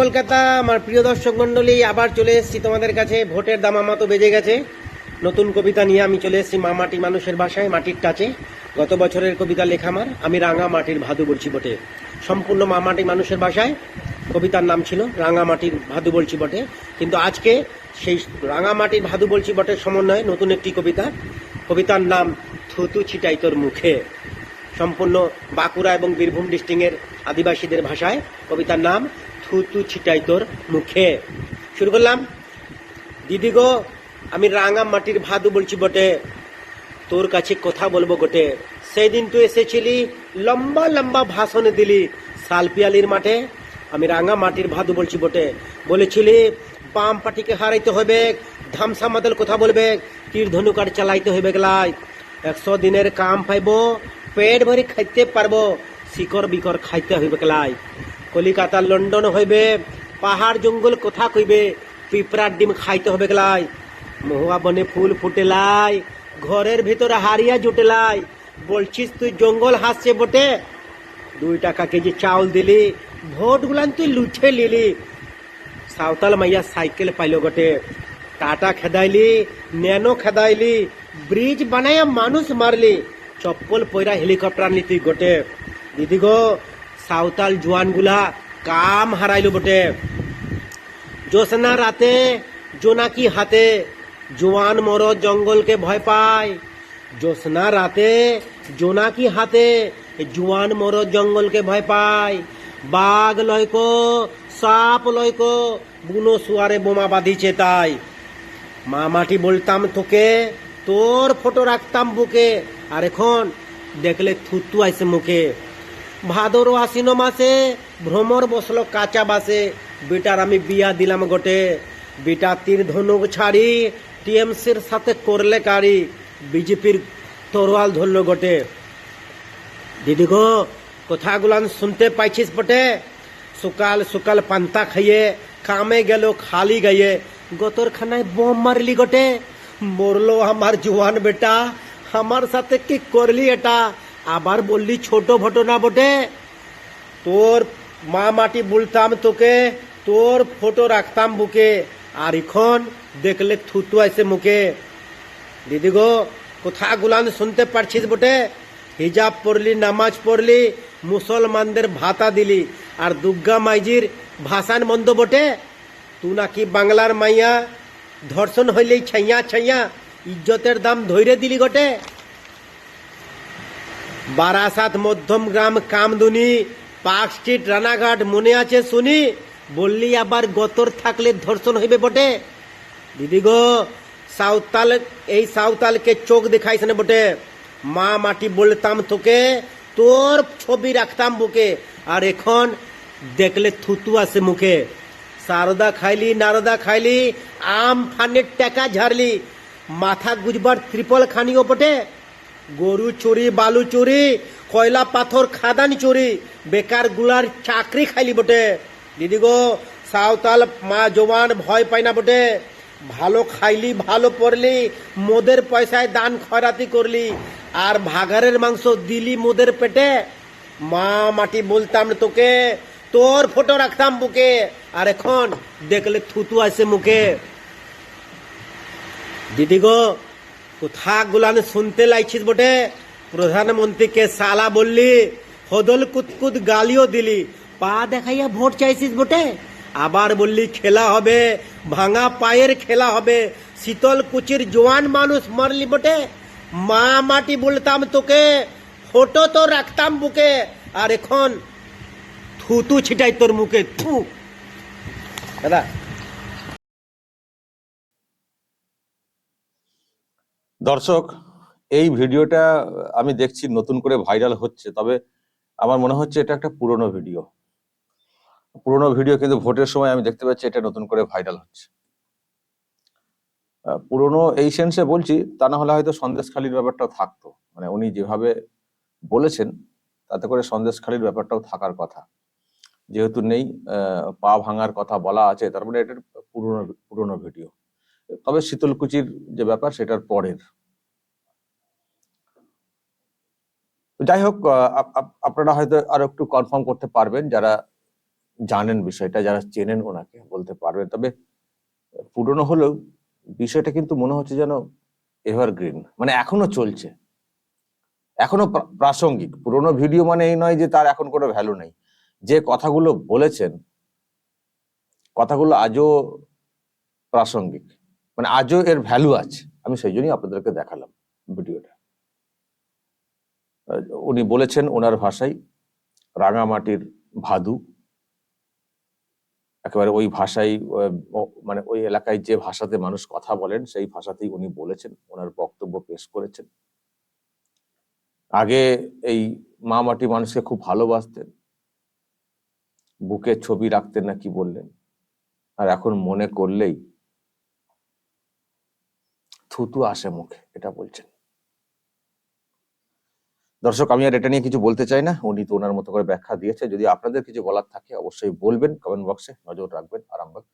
কলকাতা, আমার প্রিয় দর্শক মন্ডলী আবার চলে এসেছি তোমাদের কাছে। ভোটের দামামা তো বেজে গেছে। নতুন কবিতা নিয়ে আমি চলে এসেছি মা মাটি মানুষের ভাষায় মাটির টাচে। গত বছরের কবিতা লেখা আমার। আমি রাঙা মাটির ভাদু বলছি বটে। সম্পূর্ণ মা মাটি মানুষের ভাষায় কবিতার নাম ছিল রাঙা মাটির ভাদু বলছি বটে। কিন্তু আজকে সেই রাঙা মাটির ভাদু বলছি বটের সমন্বয়ে নতুন একটি কবিতা। কবিতার নাম, থুতু ছিটাই তোর মুখে। সম্পূর্ণ বাঁকুড়া এবং বীরভূম ডিস্ট্রিক্টের আদিবাসীদের ভাষায়। কবিতার নাম থুতু ছিটাই তোর মুখে। শুরু করলাম। দিদি গো, আমি রাঙা মাটির ভাদু বলছি বটে। তোর কাছে কথা বলব গোটে সেই দিন তুই এসেছিলি, লম্বা লম্বা ভাষণ দিলি সালপিয়ালির মাঠে। আমি রাঙা মাটির ভাদু বলছি বটে। বলেছিলি, বাম পাটিকে হারাইতে হবে, ধামসা মাদল কথা বলবে, তীর ধনুকার চালাইতে হবে গেলাই একশো দিনের কাম পাইবো, পেট ভরে খাইতে পারব, শিকড় বিকর খাইতে হইবে গেলাই কলিকাতা, লন্ডন হইবে, পাহাড়, জঙ্গল, কথা কইবে, পিঁপড়ার ডিম খাইতে হবে গেলাই। মহুয়া বনে ফুল ফুটেলাই ঘরের ভিতরে হারিয়া জুটেলাই বলছিস তুই জঙ্গল হাসছে বটে? দুই টাকা কেজি চাউল দিলি, ভোট গুলান তুই লুঠে লিলি সাঁওতাল মাইয়া সাইকেল পাইল গটে টাটা খেদাইলি, ন্যানো খেদাইলি, ব্রিজ বানাইয়া মানুষ মারলি। চপ্পল পয়রা হেলিকপ্টার তুই গোটে দিদি গো সাঁওতাল জোয়ানগুলা কাম হারাইলো বটে। জ্যোৎস্না রাতে জোনাকি হাতে জোয়ান মরদ জঙ্গলকে ভয় পায়। জ্যোৎস্না রাতে জোনাকি হাতে জোয়ান মরদ জঙ্গলকে ভয় পায়। বাঘ লয়কো, সাপ লয়কো, বুনো সুয়ারে বোমা বাঁধিছে তাই। মা মাটি বলতাম, তোকে তোর ফটো রাখতাম বুকে, আর এখন দেখলে থুতু আইসে মুখে। ভাদর ও মাসে, ভ্রমর বসল কাঁচা বাসে। বেটার আমি বিয়া দিলাম গোটে। বেটা তীর ধনুক ছাড়ি, টিএমসির সাথে করলে কারি। বিজেপির তরোয়াল ধরলো গোটে। দিদি গো, কথাগুলান শুনতে পাইছিস বটে? সকাল সকাল পান্তা খাইয়ে, কামে গেল খালি গাইয়ে। গতর খানায় বোম মারলি গোটে। মরলো আমার জোয়ান বেটা। আমার সাথে কি করলি এটা? আবার বললি ছোট ঘটনা বটে? তোর মা মাটি বলতাম তোকে, তোর ফটো রাখতাম বুকে, আর এখন দেখলে থুতু আছে মুখে। দিদি গো কথাগুলান শুনতে পারছিস বটে? হিজাব পড়লি, নামাজ পড়লি, মুসলমানদের ভাতা দিলি, আর দুর্গা মাইজির ভাষান বন্ধ বটে? তু নাকি বাংলার মাইয়া, ধর্ষণ হইলেই ছাইয়া ছাইয়া ইজ্জতের দাম ধৈরে দিলি গটে Barasat Madhyamgram Kamduni, park street, Ranaghat, মনে আছে শুনি? বললি আবার গতর থাকলে ধর্ষণ হইবে বটে। দিদি গো, সাঁওতাল, এই সাঁওতালকে চোখ দেখাইস না বটে। মা মাটি বলতাম তোকে, তোর ছবি রাখতাম বুকে। আর এখন দেখলে থুতু আসে মুখে। সারদা খাইলি, নারদা খাইলি, আম ফানের টাকা ঝাড়লি। মাথা গুজবার ত্রিপল খানিও বটে। গরু চুরি, বালু চুরি, কয়লা, পাথর, খাদান চুরি, বেকারগুলার চাকরি খাইলি বটে। দিদি গো, সাঁওতাল মা জোয়ান ভয় পায় না বটে। ভালো খাইলি, ভালো পড়লি, মোদের পয়সায় দান খয়রাতি করলি, আর ভাগারের মাংস দিলি মোদের পেটে। মা মাটি বলতাম তোকে, তোর ফটো রাখতাম বুকে, আর এখন দেখলে থুতু আসে মুখে। দিদি গো কোথা গুলান শুনতে লাইছিস বটে? প্রধানমন্ত্রীকে সালা বললি, হদল কুতকুত গালিও দিলি। পা দেখাইয়া ভোট চাইছিস বটে? আবার বললি, খেলা হবে, ভাঙা পায়ের খেলা হবে, শীতল কুচির জোয়ান মানুষ মারলি বটে। মা মাটি বলতাম তোকে, ফটো তো রাখতাম বুকে, আর এখন থুতু ছিটাই তোর মুখে, থু। দাদা দর্শক, এই ভিডিওটা আমি দেখছি নতুন করে ভাইরাল হচ্ছে, তবে আমার মনে হচ্ছে এটা একটা পুরনো ভিডিও। পুরনো ভিডিও কিন্তু ভোটের সময় আমি দেখতে পাচ্ছি এটা নতুন করে ভাইরাল হচ্ছে। পুরনো এই সেন্সে বলছি, তা না হলে হয়তো সন্দেশখালির ব্যাপারটাও থাকতো। মানে উনি যেভাবে বলেছেন, তাতে করে সন্দেশখালির ব্যাপারটাও থাকার কথা। যেহেতু নেই পা ভাঙার কথা বলা আছে, তার মানে এটা পুরনো পুরনো ভিডিও। তবে শীতলকুচির যে ব্যাপার, সেটার পরের। যাই হোক আপ- আপ- আপনারা হয়তো আরও একটু কনফার্ম করতে পারবেন, যারা জানেন বিষয়টা, যারা চেনেন ওনাকে, বলতে পারবেন। তবে পুরনো হলেও বিষয়টা কিন্তু মনে হচ্ছে যেন এভারগ্রিন মানে এখনও চলছে। এখনও প্রাসঙ্গিক। পুরনো ভিডিও মানে এই নয় যে তার এখন কোনো ভ্যালু নেই। যে কথাগুলো বলেছেন, কথাগুলো আজও প্রাসঙ্গিক। মানে আজও এর ভ্যালু আছে। আমি সেই জন্যই আপনাদেরকে দেখালাম ভিডিওটা। উনি বলেছেন ওনার ভাষায় রাঙামাটির ভাদু। একেবারে ওই ও- মানে ওই এলাকায় যে ভাষাতে মানুষ কথা বলেন, সেই ভাষাতেই উনি বলেছেন, ওনার বক্তব্য পেশ করেছেন। আগে এই মা মাটি মানুষকে খুব ভালোবাসতেন। বুকে ছবি রাখতেন না কি বললেন? আর এখন মনে করলেই থুতু আসে মুখে, এটা বলছেন। দর্শক, আমি আর এটা নিয়ে কিছু বলতে চাই না, উনি তো ওনার মতো করে ব্যাখ্যা দিয়েছে, যদি আপনাদের কিছু বলার থাকে অবশ্যই বলবেন কমেন্ট বক্সে নজর রাখবেন, আরামবাগ